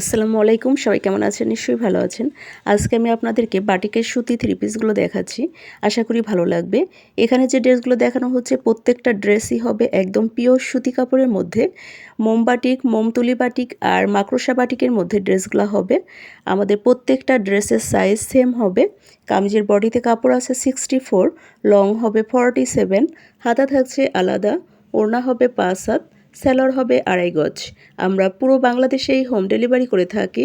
আসসালামু আলাইকুম, সবাই কেমন আছেন? নিশ্চয়ই ভালো আছেন। আজকে আমি আপনাদেরকে বাটিকের সুতি থ্রি পিসগুলো দেখাচ্ছি। আশা করি ভালো লাগবে। এখানে যে ড্রেসগুলো দেখানো হচ্ছে, প্রত্যেকটা ড্রেসই হবে একদম পিওর সুতি কাপড়ের মধ্যে। মোম বাটিক মোমতুলি বাটিক আর মাকড়সা বাটিকের মধ্যে ড্রেসগুলো হবে। আমাদের প্রত্যেকটা ড্রেসের সাইজ সেম হবে। কামিজের বডিতে কাপড় আছে সিক্সটি ফোর লং হবে ফর্টি সেভেন হাতা থাকছে আলাদা, ওড়না হবে পাঁচ হাত। সেলর হবে আড়াই গজ। আমরা পুরো বাংলাদেশেই হোম ডেলিভারি করে থাকি।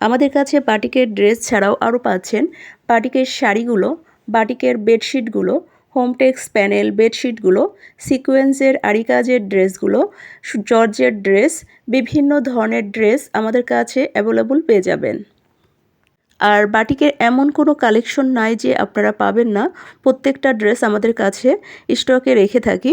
আমাদের কাছে বাটিকের ড্রেস ছাড়াও আরও পাচ্ছেন। বাটিকের শাড়িগুলো, বাটিকের বেডশিটগুলো হোমটেক্স প্যানেল বেডশিটগুলো সিকোয়েন্সের আড়ি কাজের ড্রেসগুলো জর্জের ড্রেস বিভিন্ন ধরনের ড্রেস আমাদের কাছে অ্যাভেলেবল পেয়ে যাবেন। আর বাটিকের এমন কোনো কালেকশন নাই যে আপনারা পাবেন না। প্রত্যেকটা ড্রেস আমাদের কাছে স্টকে রেখে থাকি।